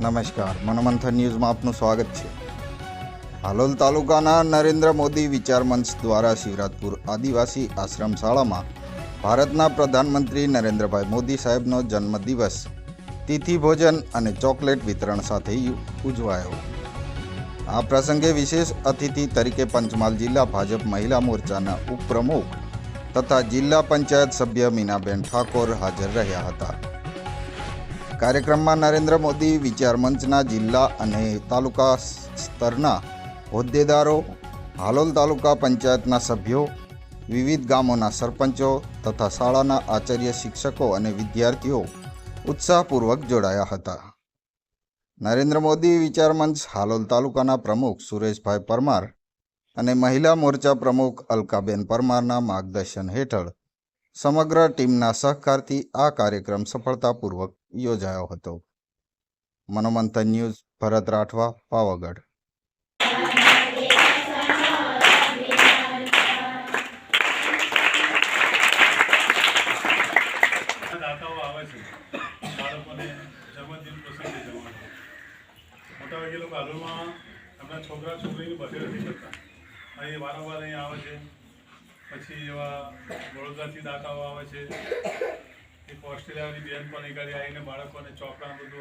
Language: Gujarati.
નમસ્કાર. મનોમંથન ન્યૂઝમાં આપનું સ્વાગત છે. હાલોલ તાલુકાના નરેન્દ્ર મોદી વિચાર મંચ દ્વારા શિવરાજપુર આદિવાસી આશ્રમ શાળામાં ભારતના પ્રધાનમંત્રી નરેન્દ્રભાઈ મોદી સાહેબનો જન્મદિવસ, તિથિ ભોજન અને ચોકલેટ વિતરણ સાથે ઉજવાયો. આ પ્રસંગે વિશેષ અતિથિ તરીકે પંચમહાલ જિલ્લા ભાજપ મહિલા મોરચાના ઉપપ્રમુખ તથા જિલ્લા પંચાયત સભ્ય મીનાબેન ઠાકોર હાજર રહ્યા હતા. કાર્યક્રમમાં નરેન્દ્ર મોદી વિચાર મંચના જિલ્લા અને તાલુકા સ્તરના હોદ્દેદારો, હાલોલ તાલુકા પંચાયતના સભ્યો, વિવિધ ગામોના સરપંચો તથા શાળાના આચાર્ય શિક્ષકો અને વિદ્યાર્થીઓ ઉત્સાહપૂર્વક જોડાયા હતા. નરેન્દ્ર મોદી વિચાર મંચ હાલોલ તાલુકાના પ્રમુખ સુરેશભાઈ પરમાર અને મહિલા મોરચા પ્રમુખ અલકાબેન પરમારના માર્ગદર્શન હેઠળ સમગ્ર ટીમના સહકારથી આ કાર્યક્રમ સફળતાપૂર્વક યોજાયો હતો. મનોમંથન ન્યૂઝ, ભરત રાઠવા, પાવાગઢ. છોકરા છોકરીની બર્થડે નથી કરતા અહીં વારંવાર અહીં આવે છે. પછી એવા વડોદરાથી દાતાઓ આવે છે. એક ઓસ્ટ્રેલિયાની બેન પણ નીકળી આવીને બાળકોને ચોકડા બધું